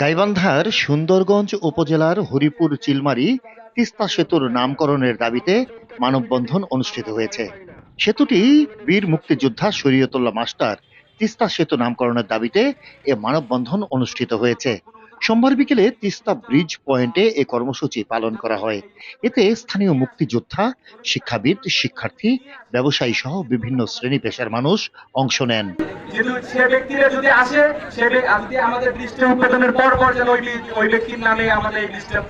গাইবান্ধার সুন্দরগঞ্জ উপজেলার হরিপুর চিলমারি তিস্তা সেতুর নামকরণের দাবিতে মানববন্ধন অনুষ্ঠিত হয়েছে। সেতুটি বীর মুক্তিযোদ্ধা শরীয়তুল্লাহ মাস্টার তিস্তা সেতু নামকরণের দাবিতে এ মানববন্ধন অনুষ্ঠিত হয়েছে। সোমবার বিকেলে তিস্তা ব্রিজ পয়েন্টে এ কর্মসূচি পালন করা হয়। এতে স্থানীয় মুক্তিযোদ্ধা শিক্ষাবিদ শিক্ষার্থী ব্যবসায়ী সহ বিভিন্ন শ্রেণি পেশার মানুষ অংশ নেন। ব্যক্তিরা যদি আসে সে আমাদের লিস্টে উদ্বোধনের পর পর যেন ওই ব্যক্তির নামে আমাদের লিস্টটা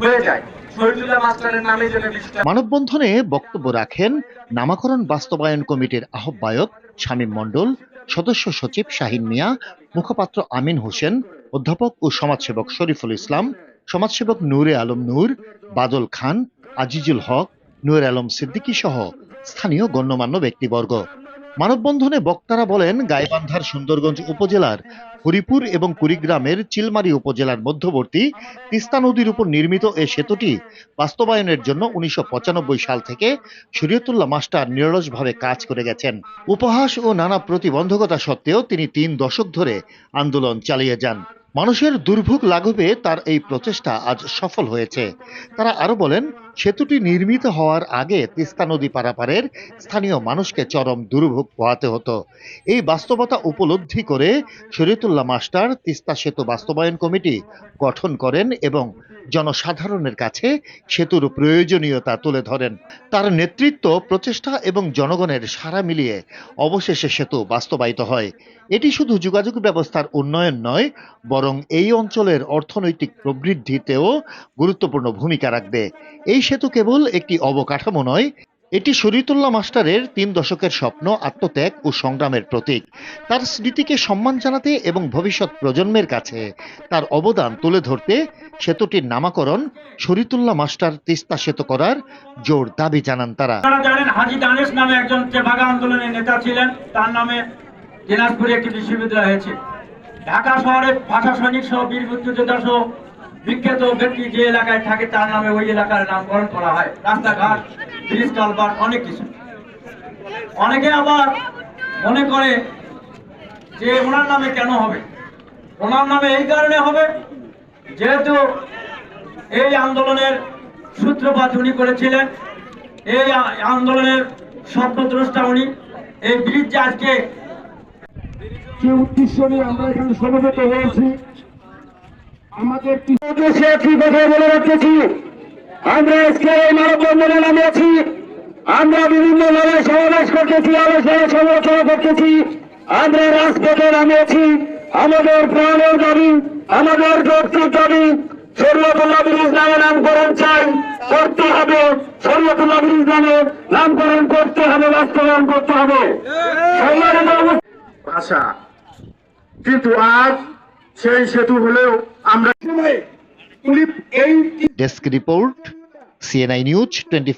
হয়ে যায়। শহীদুল্লাহ মাস্টারের নামে যেন লিস্টটা মানববন্ধনে বক্তব্য রাখেন নামাকরণ বাস্তবায়ন কমিটির আহ্বায়ক শামীম মণ্ডল সদস্য সচিব শাহিন মিয়া মুখপাত্র আমিন হোসেন অধ্যাপক ও সমাজসেবক শরীফুল ইসলাম, সমাজসেবক নূরে আলম নূর, বাদল খান, আজিজুল হক, নূর আলম সিদ্দিকী সহ স্থানীয় গণ্যমান্য ব্যক্তিবর্গ। মানববন্ধনে বক্তারা বলেন, গাইবান্ধার সুন্দরগঞ্জ উপজেলার হরিপুর এবং কুড়িগ্রামের চিলমারি উপজেলার মধ্যবর্তী তিস্তা নদীর উপর নির্মিত এ সেতুটি বাস্তবায়নের জন্য উনিশশো পঁচানব্বই সাল থেকে শরীয়তুল্লাহ মাস্টার নিরলসভাবে কাজ করে গেছেন। উপহাস ও নানা প্রতিবন্ধকতা সত্ত্বেও তিনি তিন দশক ধরে আন্দোলন চালিয়ে যান। মানুষের দুর্ভোগ লাঘবে তার এই প্রচেষ্টা আজ সফল হয়েছে। তারা আরও বলেন সেতুটি নির্মিত হওয়ার আগে তিস্তা নদী পারাপারের স্থানীয় মানুষকে চরম দুর্ভোগ পোহাতে হতো। এই বাস্তবতা উপলব্ধি করে শরীয়তুল্লাহ মাস্টার তিস্তা সেতু বাস্তবায়ন কমিটি গঠন করেন এবং জনসাধারণের কাছে সেতুর প্রয়োজনীয়তা তুলে ধরেন। তার নেতৃত্ব প্রচেষ্টা এবং জনগণের সাড়া মিলিয়ে অবশেষে সেতু বাস্তবায়িত হয়। এটি শুধু যোগাযোগ ব্যবস্থার উন্নয়ন নয়, বরং এই অঞ্চলের অর্থনৈতিক প্রবৃদ্ধিতেও গুরুত্বপূর্ণ ভূমিকা রাখবে। এই সেতু কেবল একটি অবকাঠামো নয়, এটি শরীতুল্লাহ মাস্টারের তিন দশকের স্বপ্ন, আত্মত্যাগ ও সংগ্রামের প্রতীক। তার স্মৃতিকে সম্মান জানাতে এবং ভবিষ্যৎ প্রজন্মের কাছে তার অবদান তুলে ধরতে সেতুটির নামাকরণ শরীতুল্লাহ মাস্টার তিস্তা সেতু করার জোর দাবি জানান তারা। জানেন হাজি দানেশ নামে একজন চেভাগা আন্দোলনের নেতা ছিলেন, তার নামে দিনাজপুরে একটি বিশ্ববিদ্যালয় হয়েছে। ঢাকা শহরে ভাষা সৈনিক সহ বীর মুক্তিযোদ্ধা সহ বিখ্যাত ব্যক্তি যে এলাকায় থাকে, তার নামে ওই এলাকার নামকরণ করা হয়। রাস্তাঘাট, ব্রিজ কালভার্ট অনেক কিছু। অনেকে আবার মনে করে যে ওনার নামে কেন হবে? ওনার নামে এই কারণে হবে যেহেতু এই আন্দোলনের সূত্রপাত উনি করেছিলেন। এই আন্দোলনের স্বপ্নদ্রষ্টা উনি। এই ব্রিজ আজকে যে উদ্দেশ্য নিয়ে আমরা এখানে সমবেত হয়েছি আমাদের কি একটি কথা বলে রাখতেছি। আমরা আজকে এই মানববন্ধনে নামিয়েছি আমরা বিভিন্ন জায়গায় সমাবেশ করতেছি আলোচনা সমালোচনা করতেছি। আমরা রাজপথে নামিয়েছি আমাদের প্রাণের দাবি আমাদের যৌক্তিক দাবি শরীয়তুল্লাহ ব্রিজ নামে নামকরণ চাই করতে হবে। শরীয়তুল্লাহ ব্রিজ নামে নামকরণ করতে হবে বাস্তবায়ন করতে হবে। সম্মানিত কিন্তু আজ সেই সেতু হলেও আমরা desk report CNI news twenty